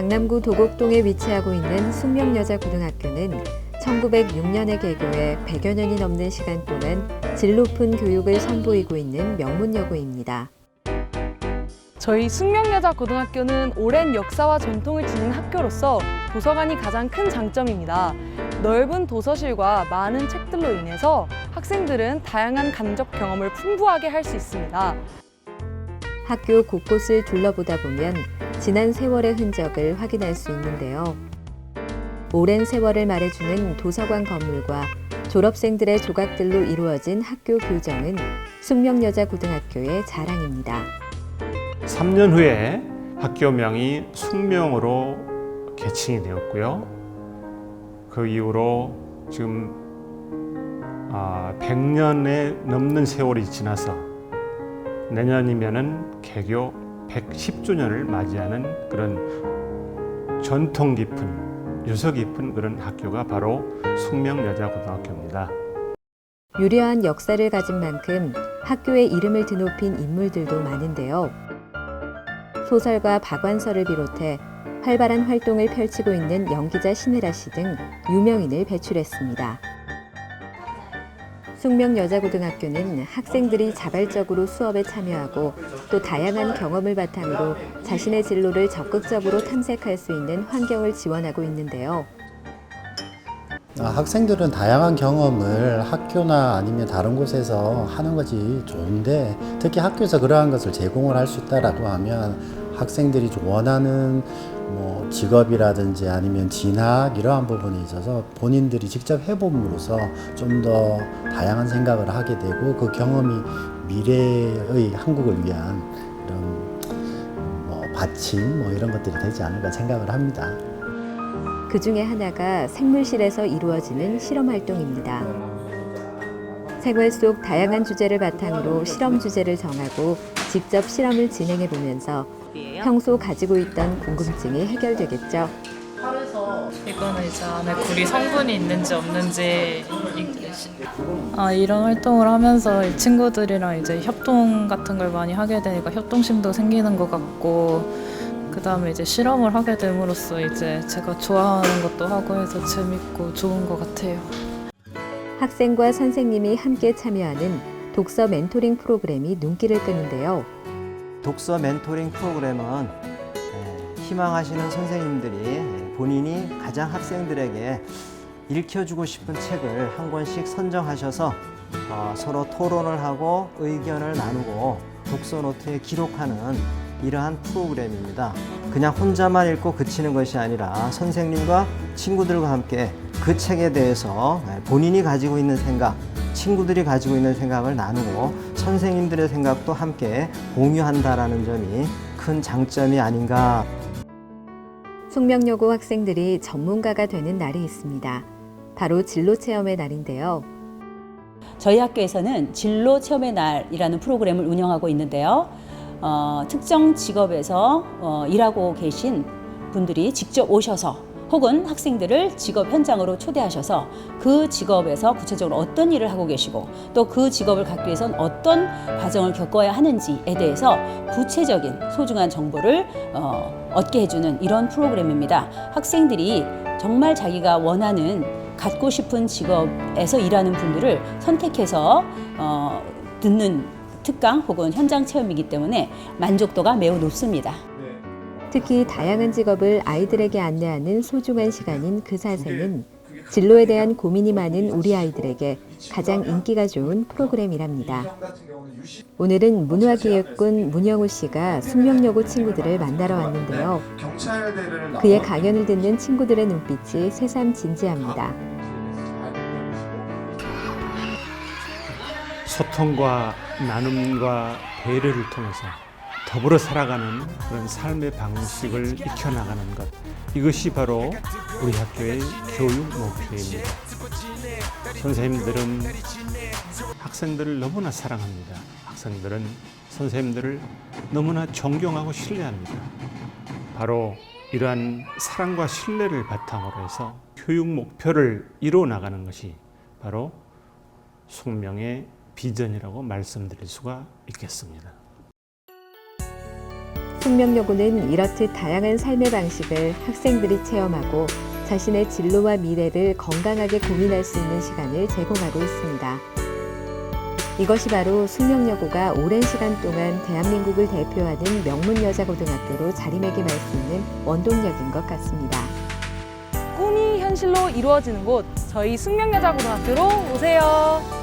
강남구 도곡동에 위치하고 있는 숙명여자고등학교는 1906년에 개교해 100여 년이 넘는 시간 동안 질 높은 교육을 선보이고 있는 명문여고입니다. 저희 숙명여자 고등학교는 오랜 역사와 전통을 지닌 학교로서 도서관이 가장 큰 장점입니다. 넓은 도서실과 많은 책들로 인해서 학생들은 다양한 간접 경험을 풍부하게 할 수 있습니다. 학교 곳곳을 둘러보다 보면 지난 세월의 흔적을 확인할 수 있는데요. 오랜 세월을 말해주는 도서관 건물과 졸업생들의 조각들로 이루어진 학교 교정은 숙명여자고등학교의 자랑입니다. 3년 후에 학교명이 숙명으로 개칭이 되었고요. 그 이후로 지금 아, 100년에 넘는 세월이 지나서 내년이면은 개교 110주년을 맞이하는 그런 전통 깊은 유서 깊은 그런 학교가 바로 숙명여자고등학교입니다. 유려한 역사를 가진 만큼 학교의 이름을 드높인 인물들도 많은데요. 소설가 박완서를 비롯해 활발한 활동을 펼치고 있는 연기자 신혜라 씨 등 유명인을 배출했습니다. 숙명여자고등학교는 학생들이 자발적으로 수업에 참여하고 또 다양한 경험을 바탕으로 자신의 진로를 적극적으로 탐색할 수 있는 환경을 지원하고 있는데요. 아, 학생들은 다양한 경험을 학교나 아니면 다른 곳에서 하는 것이 좋은데 특히 학교에서 그러한 것을 제공을 할 수 있다라고 하면 학생들이 좀 원하는 뭐 직업이라든지 아니면 진학 이러한 부분에 있어서 본인들이 직접 해봄으로써 좀 더 다양한 생각을 하게 되고 그 경험이 미래의 한국을 위한 이런 뭐 받침 뭐 이런 것들이 되지 않을까 생각을 합니다. 그 중에 하나가 생물실에서 이루어지는 실험 활동입니다. 생활 속 다양한 주제를 바탕으로 실험 주제를 정하고 직접 실험을 진행해 보면서 평소 가지고 있던 궁금증이 해결되겠죠. 이거는 이제 안에 구리 성분이 있는지 없는지 이- 아, 이런 활동을 하면서 이 친구들이랑 이제 협동 같은 걸 많이 하게 되니까 협동심도 생기는 것 같고 그 다음에 이제 실험을 하게 됨으로써 이제 제가 좋아하는 것도 하고 해서 재밌고 좋은 것 같아요. 학생과 선생님이 함께 참여하는 독서 멘토링 프로그램이 눈길을 끄는데요. 독서 멘토링 프로그램은 에, 희망하시는 선생님들이 에, 본인이 가장 학생들에게 읽혀주고 싶은 책을 한 권씩 선정하셔서 어, 서로 토론을 하고 의견을 나누고 독서 노트에 기록하는 이러한 프로그램입니다. 그냥 혼자만 읽고 그치는 것이 아니라 선생님과 친구들과 함께 그 책에 대해서 에, 본인이 가지고 있는 생각, 친구들이 가지고 있는 생각을 나누고 선생님들의 생각도 함께 공유한다라는 점이 큰 장점이 아닌가 숙명여고 학생들이 전문가가 되는 날이 있습니다. 바로 진로 체험의 날인데요. 저희 학교에서는 진로 체험의 날이라는 프로그램을 운영하고 있는데요. 어, 특정 직업에서 어, 일하고 계신 분들이 직접 오셔서 혹은 학생들을 직업 현장으로 초대하셔서 그 직업에서 구체적으로 어떤 일을 하고 계시고 또 그 직업을 갖기 위해선 어떤 과정을 겪어야 하는지에 대해서 구체적인 소중한 정보를 어, 얻게 해주는 이런 프로그램입니다. 학생들이 정말 자기가 원하는 갖고 싶은 직업에서 일하는 분들을 선택해서 어, 듣는 특강 혹은 현장 체험이기 때문에 만족도가 매우 높습니다. 특히 다양한 직업을 아이들에게 안내하는 소중한 시간인 그 사세는 진로에 대한 고민이 많은 우리 아이들에게 가장 인기가 좋은 프로그램이랍니다. 오늘은 문화기획군 문영우 씨가 숙명여고 친구들을 만나러 왔는데요. 그의 강연을 듣는 친구들의 눈빛이 새삼 진지합니다. 소통과 나눔과 배려를 통해서 더불어 살아가는 그런 삶의 방식을 익혀나가는 것. 이것이 바로 우리 학교의 교육 목표입니다. 선생님들은 학생들을 너무나 사랑합니다. 학생들은 선생님들을 너무나 존경하고 신뢰합니다. 바로 이러한 사랑과 신뢰를 바탕으로 해서 교육 목표를 이루어 나가는 것이 바로 숙명의 비전이라고 말씀드릴 수가 있겠습니다. 숙명여고는 이렇듯 다양한 삶의 방식을 학생들이 체험하고 자신의 진로와 미래를 건강하게 고민할 수 있는 시간을 제공하고 있습니다. 이것이 바로 숙명여고가 오랜 시간 동안 대한민국을 대표하는 명문 여자고등학교로 자리매김할 수 있는 원동력인 것 같습니다. 꿈이 현실로 이루어지는 곳 저희 숙명여자고등학교로 오세요.